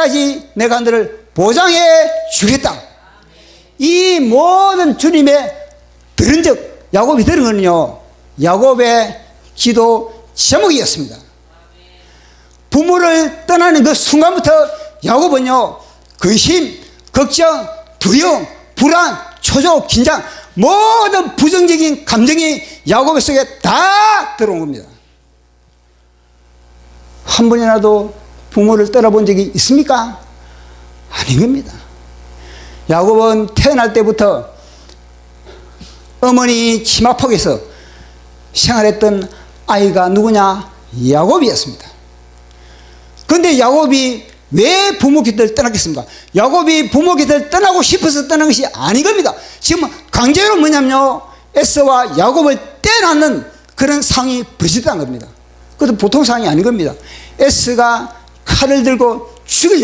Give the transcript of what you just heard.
끝까지 내가 너를 보장해 주겠다. 이 모든 주님의 들은 적, 야곱이 들은 거는요, 야곱의 기도 제목이었습니다. 부모를 떠나는 그 순간부터 야곱은요, 근심, 걱정, 두려움, 불안, 초조, 긴장, 모든 부정적인 감정이 야곱 속에 다 들어온 겁니다. 한 번이라도 부모를 떠나본 적이 있습니까? 아닌 겁니다. 야곱은 태어날 때부터 어머니 치마폭에서 생활했던 아이가 누구냐? 야곱이었습니다. 근데 야곱이 왜 부모 곁을 떠났겠습니까? 야곱이 부모 곁을 떠나고 싶어서 떠난 것이 아닌 겁니다. 지금 강제로 뭐냐면요. 에서와 야곱을 떼놓는 그런 상이 벌어졌다는 겁니다. 그것도 보통 상이 아닌 겁니다. 에스가 칼을 들고 죽일